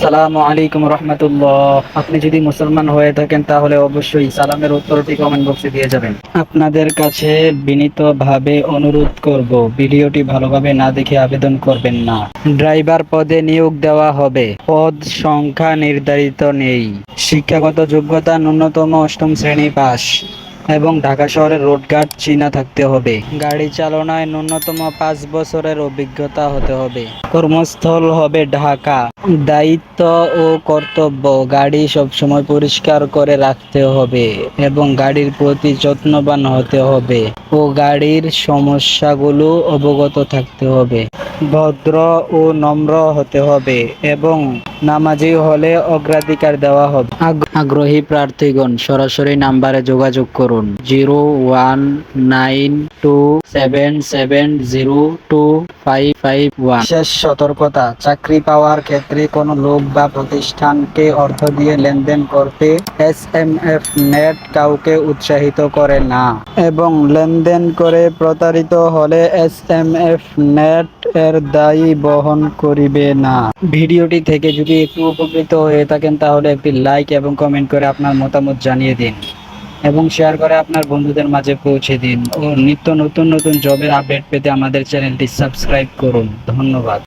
আসসালামু আলাইকুম রহমতুল্লাহ। আপনি যদি মুসলমান হয়ে থাকেন, তাহলে অবশ্যই সালামের উত্তরটি কমেন্ট বক্সে দিয়ে যাবেন। আপনাদের কাছে বিনীতভাবে অনুরোধ করব, ভিডিওটি ভালোভাবে না দেখে আবেদন করবেন না। ড্রাইভার পদে নিয়োগ দেওয়া হবে। পদ সংখ্যা নির্ধারিত নেই। শিক্ষাগত যোগ্যতা ন্যূনতম অষ্টম শ্রেণি পাস। এবং ঢাকা শহরের রোডঘাট চিনা থাকতে হবে। গাড়ি চালনায় ন্যূনতম পাঁচ বছরের অভিজ্ঞতা হতে হবে। কর্মস্থল হবে ঢাকা। দায়িত্ব ও কর্তব্য গাড়ি সবসময় পরিষ্কার করে রাখতে হবে এবং গাড়ির প্রতি যত্নবান হতে হবে ও গাড়ির সমস্যাগুলো অবগত থাকতে হবে। ভদ্র ও নম্র হতে হবে এবং নামাজি হলে অগ্রাধিকার দেওয়া হবে। আগ্রহী প্রার্থীগণ সরাসরি নাম্বারে যোগাযোগ করুন। Zero one nine two seven seven zero two five five one. শেষ সতর্কতা চাকরি পাওয়ার ক্ষেত্রে কোনো লোক বা প্রতিষ্ঠানকে অর্থ দিয়ে লেনদেন করতে এস এম এফ নেট কাউকে উৎসাহিত করে না। এবং লেনদেন করে প্রতারিত হলে এস এম এফ নেট এর দায়ী বহন করিবে না। ভিডিওটি থেকে যদি একটু উপকৃত হয়ে থাকেন, তাহলে একটি লাইক এবং কমেন্ট করে আপনার মতামত জানিয়ে দিন এবং শেয়ার করে আপনার বন্ধুদের মাঝে পৌঁছে দিন। ও নিত্য নতুন নতুন জবের আপডেট পেতে আমাদের চ্যানেলটি সাবস্ক্রাইব করুন। ধন্যবাদ।